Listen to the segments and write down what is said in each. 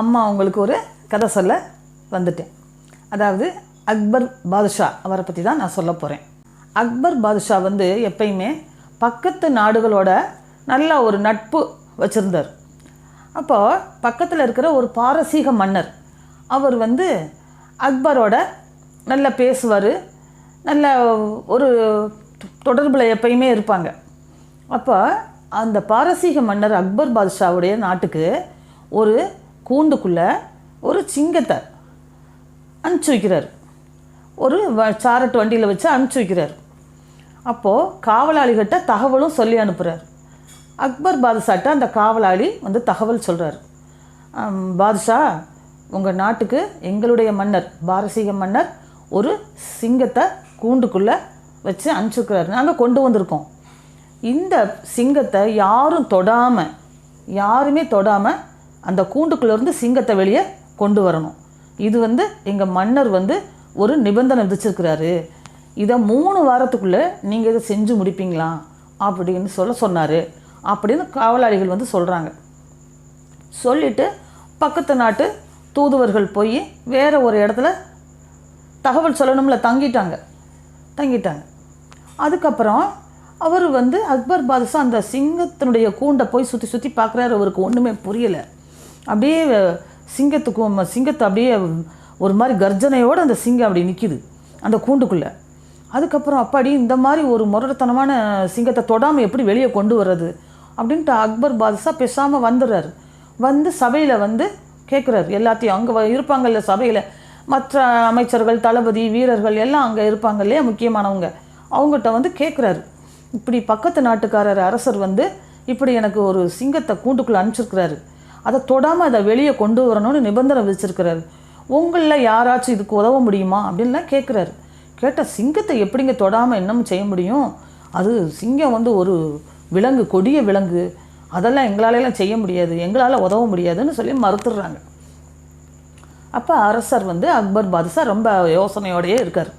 அம்மா அவங்களுக்கு ஒரு கதை சொல்ல வந்துட்டேன். அதாவது அக்பர் பாதுஷா அவரை பற்றி தான் நான் சொல்ல போகிறேன் அக்பர் பாதுஷா வந்து எப்பயுமே பக்கத்து நாடுகளோட நல்ல ஒரு நட்பு வச்சுருந்தார். அப்போது பக்கத்தில் இருக்கிற ஒரு பாரசீக மன்னர் அவர் வந்து அக்பரோட நல்லா பேசுவார் நல்ல ஒரு தொடர்பில் எப்பயுமே இருப்பாங்க. அப்போ அந்த பாரசீக மன்னர் அக்பர் பாதுஷாவுடைய நாட்டுக்கு ஒரு கூண்டுக்குள்ளே ஒரு சிங்கத்தை அனுப்பிச்சி வைக்கிறார். ஒரு வ- சாரட்டு வண்டியில் வச்சு அனுப்பிச்சி வைக்கிறார். அப்போது காவலாளிகிட்ட தகவலும் சொல்லி அனுப்புகிறார் அக்பர் பாதுஷாட்ட அந்த காவலாளி வந்து தகவல் சொல்கிறார் பாதுஷா உங்கள் நாட்டுக்கு எங்களுடைய மன்னர் பாரசீக மன்னர் ஒரு சிங்கத்தை கூண்டுக்குள்ளே வச்சு அனுப்பிச்சுக்கிறாரு நாங்கள் கொண்டு வந்திருக்கோம். இந்த சிங்கத்தை யாரும் தொடாமல் யாருமே தொடாமல் அந்த கூண்டுக்குள்ளேருந்து சிங்கத்தை வெளியே கொண்டு வரணும். இது வந்து எங்கள் மன்னர் வந்து ஒரு நிபந்தனை விதிச்சிருக்கிறாரு. இதை மூணு வாரத்துக்குள்ளே நீங்கள் இதை செஞ்சு முடிப்பீங்களா? அப்படின்னு சொல்ல சொன்னார். அப்படின்னு காவலாளிகள் வந்து சொல்கிறாங்க சொல்லிவிட்டு பக்கத்து நாட்டு தூதுவர்கள் போய் வேறு ஒரு இடத்துல தகவல் சொல்லணும்ல தங்கிட்டாங்க. தங்கிட்டாங்க. அதுக்கப்புறம் அவர் வந்து அக்பர் பாதுஷா அந்த சிங்கத்தினுடைய கூண்டை போய் சுற்றி சுற்றி பார்க்குறாரு அவருக்கு ஒன்றுமே புரியலை. அப்படியே சிங்கத்துக்கும் சிங்கத்தை அப்படியே ஒரு மாதிரி கர்ஜனையோடு அந்த சிங்கம் அப்படி நிற்கிது அந்த கூண்டுக்குள்ளே. அதுக்கப்புறம் அப்பாடி இந்த மாதிரி ஒரு முரடத்தனமான சிங்கத்தை தொடாமல் எப்படி வெளியே கொண்டு வர்றது அப்படின்ட்டு அக்பர் பாதுஷா பேசாமல் வந்துடுறாரு. வந்து சபையில் வந்து கேட்குறாரு எல்லாத்தையும் அங்கே இருப்பாங்கல்ல சபையில். மற்ற அமைச்சர்கள் தளபதி வீரர்கள் எல்லாம் அங்கே இருப்பாங்க இல்லையா முக்கியமானவங்க. அவங்ககிட்ட வந்து கேட்குறாரு இப்படி பக்கத்து நாட்டுக்காரர் அரசர் வந்து இப்படி எனக்கு ஒரு சிங்கத்தை கூண்டுக்குள்ளே அனுப்பிச்சிருக்கிறாரு. அதை தொடாமல் அதை வெளியே கொண்டு வரணும்னு நிபந்தனை விதிச்சிருக்கிறாரு. உங்களில் யாராச்சும் இதுக்கு உதவ முடியுமா அப்படின்லாம் கேட்குறாரு கேட்டால் சிங்கத்தை எப்படிங்க தொடாமல் இன்னமும் செய்ய முடியும்? அது சிங்கம் வந்து ஒரு விலங்கு கொடிய விலங்கு. அதெல்லாம் எங்களாலெல்லாம் செய்ய முடியாது. எங்களால் உதவ முடியாதுன்னு சொல்லி மறுத்துடுறாங்க. அப்போ அரசர் வந்து அக்பர் பாதுஷா ரொம்ப யோசனையோடையே இருக்கார்.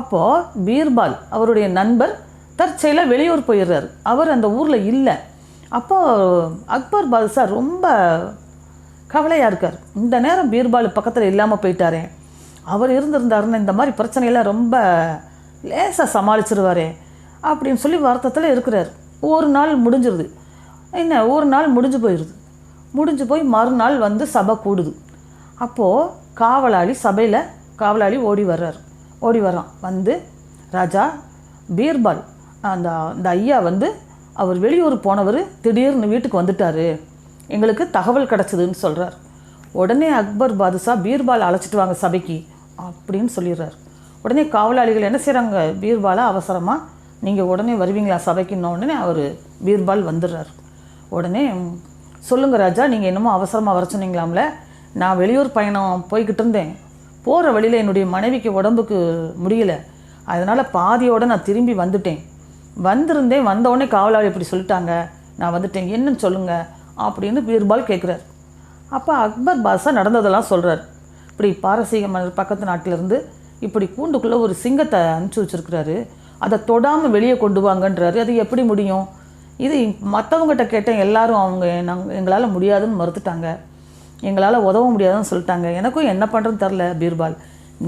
அப்போது பீர்பால் அவருடைய நண்பர் தற்செயலாக வெளியூர் போயிடுறாரு. அவர் அந்த ஊரில் இல்லை. அப்போ அக்பர் பாதுஷா ரொம்ப கவலையாக இருக்கார். இந்த நேரம் பீர்பால் பக்கத்தில் இல்லாமல் போயிட்டாரே. அவர் இருந்திருந்தாருன்னு இந்த மாதிரி பிரச்சனையெல்லாம் ரொம்ப லேசாக சமாளிச்சிருவாரே அப்படின்னு சொல்லி வருத்தத்தில் இருக்கிறார். ஒரு நாள் முடிஞ்சிருது. என்ன ஒரு நாள் முடிஞ்சு போயிடுது முடிஞ்சு போய் மறுநாள் வந்து சபை கூடுது. அப்போது காவலாளி சபையில் காவலாளி ஓடி வர்றார். ஓடி வர்றான். வந்து ராஜா பீர்பால் அந்த அந்த ஐயா வந்து அவர் வெளியூர் போனவர் திடீர்னு வீட்டுக்கு வந்துட்டாரு. எங்களுக்கு தகவல் கிடச்சிதுன்னு சொல்கிறார் உடனே அக்பர் பாதுஷா பீர்பால் அழைச்சிட்டு வாங்க சபைக்கு அப்படின்னு சொல்லிடுறார். உடனே காவலாளிகள் என்ன செய்கிறாங்க பீர்பாலை அவசரமாக நீங்கள் உடனே வருவீங்களா சபைக்குன்ன உடனே அவர் பீர்பால் வந்துடுறார். உடனே சொல்லுங்கள் சொல்லுங்க ராஜா நீங்கள் என்னமோ அவசரமாக வர சொன்னீங்களாம்ல. நான் வெளியூர் பயணம் போய்கிட்டு இருந்தேன். போகிற வழியில் என்னுடைய மனைவிக்கு உடம்புக்கு முடியல. அதனால் பாதியோடு நான் திரும்பி வந்துட்டேன். வந்திருந்தேன் வந்தவுடனே காவலாளி இப்படி சொல்லிட்டாங்க. நான் வந்துட்டேன். என்னன்னு சொல்லுங்கள் அப்படின்னு பீர்பால் கேட்குறார் அப்போ அக்பர் பாஷா நடந்ததெல்லாம் சொல்கிறார் இப்படி பாரசீக மன்னர் பக்கத்து நாட்டிலேருந்து இப்படி கூண்டுக்குள்ளே ஒரு சிங்கத்தை அனுப்பிச்சி வச்சிருக்கிறாரு. அதை தொடாமல் வெளியே கொண்டு வாங்கன்றாரு. அது எப்படி முடியும்? இது மற்றவங்ககிட்ட கேட்டேன் எல்லாரும் அவங்க நாங்கள் எங்களால் முடியாதுன்னு மறுத்துட்டாங்க. எங்களால் உதவ முடியாதுன்னு சொல்லிட்டாங்க. எனக்கும் என்ன பண்ணுறதுன்னு தெரில பீர்பால்.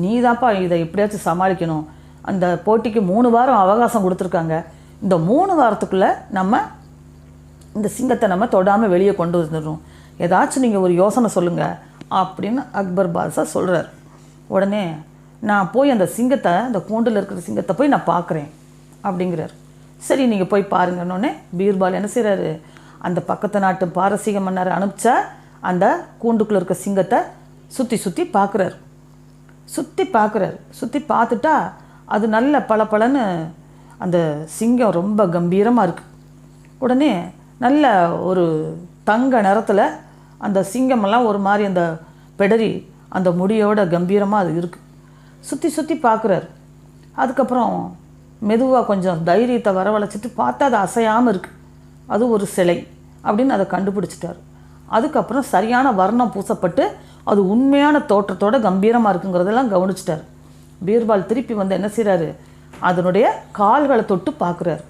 நீ தான்ப்பா இதை எப்படியாச்சும் சமாளிக்கணும். அந்த போட்டிக்கு மூணு வாரம் அவகாசம் கொடுத்துருக்காங்க. இந்த மூணு வாரத்துக்குள்ளே நம்ம இந்த சிங்கத்தை நம்ம தொடாமல் வெளியே கொண்டு வந்துடணும் ஏதாச்சும் நீங்கள் ஒரு யோசனை சொல்லுங்கள் அப்படின்னு அக்பர் பாதுஷா சொல்கிறார் உடனே நான் போய் அந்த சிங்கத்தை அந்த கூண்டில் இருக்கிற சிங்கத்தை போய் நான் பார்க்குறேன் அப்படிங்கிறார். சரி நீங்கள் போய் பாருங்கன்னொடனே பீர்பால் என்ன செய்கிறாரு அந்த பக்கத்து நாட்டு பாரசீக மன்னர் அனுப்பிச்சா அந்த கூண்டுக்குள்ளே இருக்க சிங்கத்தை சுற்றி சுற்றி பார்க்குறாரு. சுற்றி பார்க்குறாரு. சுற்றி பார்த்துட்டா அது நல்ல பளபளன்னு அந்த சிங்கம் ரொம்ப கம்பீரமாக இருக்குது உடனே நல்ல ஒரு தங்க நிறத்தில் அந்த சிங்கமெல்லாம் ஒரு மாதிரி அந்த பெடரி அந்த முடியோட கம்பீரமாக அது இருக்குது சுற்றி சுற்றி பார்க்குறாரு அதுக்கப்புறம் மெதுவாக கொஞ்சம் தைரியத்தை வரவழைச்சிட்டு பார்த்தா அது அசையாமல் இருக்குது அது ஒரு சிலை அப்படின்னு அதை கண்டுபிடிச்சிட்டார். அதுக்கப்புறம் சரியான வர்ணம் பூசப்பட்டு அது உண்மையான தோற்றத்தோட கம்பீரமாக இருக்குங்கிறதெல்லாம் கவனிச்சிட்டார். பீர்பால் திருப்பி வந்து என்ன செய்கிறாரு அதனுடைய கால்களை தொட்டு பார்க்குறாரு.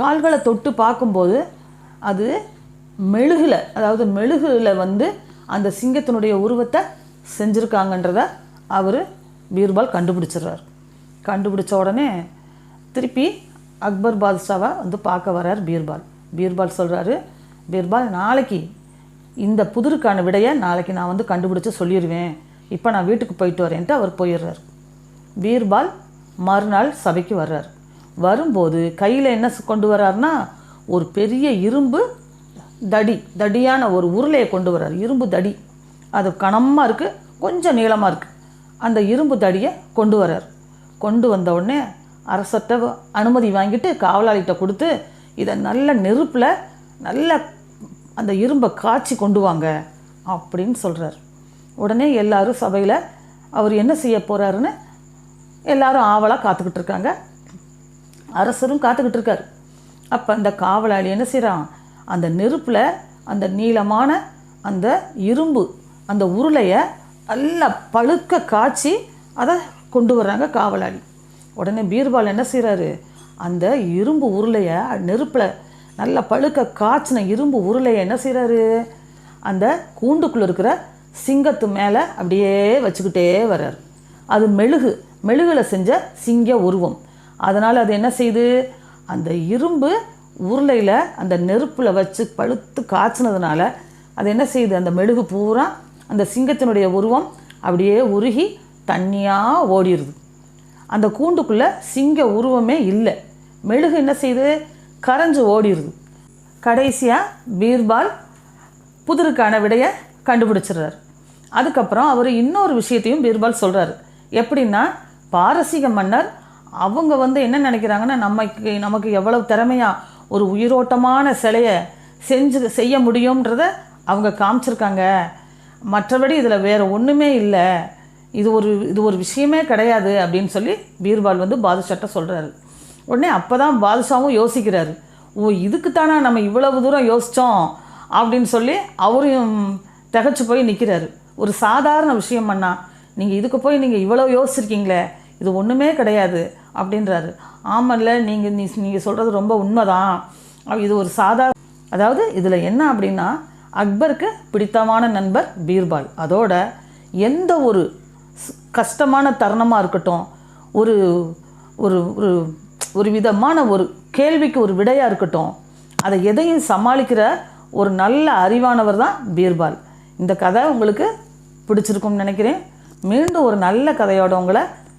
கால்களை தொட்டு பார்க்கும்போது அது மெழுகில் அதாவது மெழுகில் வந்து அந்த சிங்கத்தினுடைய உருவத்தை செஞ்சுருக்காங்கன்றத அவர் பீர்பால் கண்டுபிடிச்சிடுறார். கண்டுபிடிச்ச உடனே திருப்பி அக்பர் பாதுஷாவை வந்து பார்க்க வர்றார் பீர்பால். பீர்பால் சொல்கிறாரு பீர்பால் நாளைக்கு இந்த புதிருக்கான விடையை நாளைக்கு நான் வந்து கண்டுபிடிச்சி சொல்லிடுவேன் இப்போ நான் வீட்டுக்கு போயிட்டு வரேன்ட்டு அவர் போயிடுறாரு. பீர்பால் மறுநாள் சபைக்கு வர்றார். வரும்போது கையில் என்ன கொண்டு வர்றார்னா ஒரு பெரிய இரும்பு தடி தடியான ஒரு உருளையை கொண்டு வர்றார். இரும்பு தடி. அது கனமாக இருக்குது கொஞ்சம் நீளமாக இருக்குது அந்த இரும்பு தடியை கொண்டு வர்றார். கொண்டு வந்த உடனே அரசர்கிட்ட அனுமதி வாங்கிட்டு காவலாளிகிட்ட கொடுத்து இதை நல்ல நெருப்பில் நல்ல அந்த இரும்பை காய்ச்சி கொண்டு வாங்க அப்படின்னு சொல்கிறார் உடனே எல்லாரும் சபையில் அவர் என்ன செய்ய போகிறாருன்னு எல்லாரும் ஆவலாக காத்துக்கிட்டு இருக்காங்க. அரசரும் காத்துக்கிட்டு இருக்காரு. அப்போ அந்த காவலாளி என்ன செய்கிறான் அந்த நெருப்பில் அந்த நீளமான அந்த இரும்பு அந்த உருளையை நல்லா பழுக்க காய்ச்சி அதை கொண்டு வர்றாங்க காவலாளி. உடனே பீர்பால் என்ன செய்கிறாரு அந்த இரும்பு உருளையை நெருப்பில் நல்லா பழுக்க காய்ச்சின இரும்பு உருளையை என்ன செய்கிறாரு அந்த கூண்டுக்குள்ளே இருக்கிற சிங்கத்து மேலே அப்படியே வச்சுக்கிட்டே வர்றார். அது மெழுகு. மெழுகில் செஞ்ச சிங்க உருவம். அதனால் அது என்ன செய்யுது அந்த இரும்பு உருளையில் அந்த நெருப்பில் வச்சு பழுத்து காய்ச்சினதுனால அது என்ன செய்யுது அந்த மெழுகு பூரா அந்த சிங்கத்தினுடைய உருவம் அப்படியே உருகி தண்ணியாக ஓடிடுது அந்த கூண்டுக்குள்ளே சிங்க உருவமே இல்லை. மெழுகு என்ன செய்யுது கரைஞ்சு ஓடிடுது கடைசியாக பீர்பால் புதிருக்கான விடையை கண்டுபிடிச்சிடுறாரு. அதுக்கப்புறம் அவர் இன்னொரு விஷயத்தையும் பீர்பால் சொல்கிறாரு எப்படின்னா பாரசீக மன்னர் அவங்க வந்து என்ன நினைக்கிறாங்கன்னா நமக்கு நமக்கு எவ்வளவு திறமையாக ஒரு உயிரோட்டமான சிலையை செஞ்சு செய்ய முடியுன்றத அவங்க காமிச்சிருக்காங்க. மற்றபடி இதில் வேறு ஒன்றுமே இல்லை. இது ஒரு இது ஒரு விஷயமே கிடையாது அப்படின்னு சொல்லி பீர்பால் வந்து பாதுஷாட்ட சொல்கிறாரு உடனே அப்போ தான் பாதுஷாவும் யோசிக்கிறாரு. ஓ இதுக்கு தானே நம்ம இவ்வளவு தூரம் யோசித்தோம் அப்படின்னு சொல்லி அவரையும் திகச்சு போய் நிற்கிறாரு ஒரு சாதாரண விஷயம் பண்ணா நீங்கள் இதுக்கு போய் நீங்கள் இவ்வளோ யோசிச்சிருக்கீங்களே இது ஒன்றுமே கிடையாது அப்படின்றாரு. ஆமல்ல நீங்கள் நீ நீங்கள் சொல்கிறது ரொம்ப உண்மைதான். இது ஒரு சாதா அதாவது இதில் என்ன அப்படின்னா அக்பருக்கு பிடித்தமான நண்பர் பீர்பால். அதோட எந்த ஒரு கஷ்டமான தருணமாக இருக்கட்டும் ஒரு ஒரு ஒரு ஒரு விதமான ஒரு கேள்விக்கு ஒரு விடையாக இருக்கட்டும் அதை எதையும் சமாளிக்கிற ஒரு நல்ல அறிவானவர் தான் பீர்பால். இந்த கதை உங்களுக்கு பிடிச்சிருக்கும்னு நினைக்கிறேன். மீண்டும் ஒரு நல்ல கதையோட உங்களை